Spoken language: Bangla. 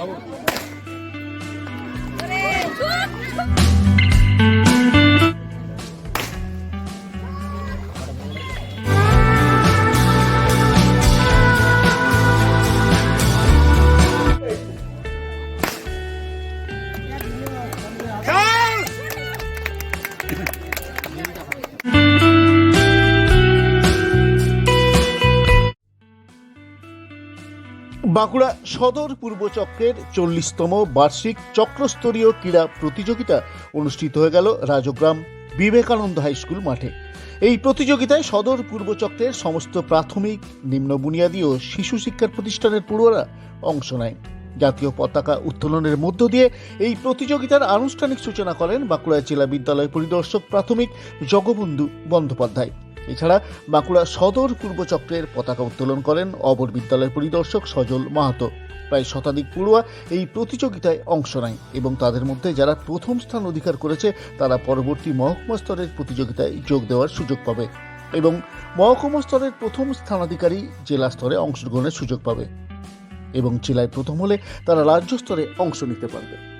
가보자. বাঁকুড়া সদর পূর্ব চক্রের চল্লিশতম বার্ষিক চক্রস্তরীয় ক্রীড়া প্রতিযোগিতা অনুষ্ঠিত হয়ে গেল রাজগ্রাম বিবেকানন্দ হাইস্কুল মাঠে। এই প্রতিযোগিতায় সদর পূর্ব চক্রের সমস্ত প্রাথমিক, নিম্ন বুনিয়াদী ও শিশু শিক্ষার প্রতিষ্ঠানের পড়ুয়ারা অংশ নেয়। জাতীয় পতাকা উত্তোলনের মধ্য দিয়ে এই প্রতিযোগিতার আনুষ্ঠানিক সূচনা করেন বাঁকুড়া জেলা বিদ্যালয় পরিদর্শক প্রাথমিক জগবন্ধু বন্দ্যোপাধ্যায়। এছাড়া বাঁকুড়া সদর পূর্ব চক্রের পতাকা উত্তোলন করেন অবর বিদ্যালয়ের পরিদর্শক সজল মাহাতো। প্রায় শতাধিক পড়ুয়া এই প্রতিযোগিতায় অংশ নেয় এবং তাদের মধ্যে যারা প্রথম স্থান অধিকার করেছে, তারা পরবর্তী মহকুমা স্তরের প্রতিযোগিতায় যোগ দেওয়ার সুযোগ পাবে এবং মহকুমা স্তরের প্রথম স্থানাধিকারী জেলা স্তরে অংশগ্রহণের সুযোগ পাবে এবং জেলায় প্রথম হলে তারা রাজ্য স্তরে অংশ নিতে পারবে।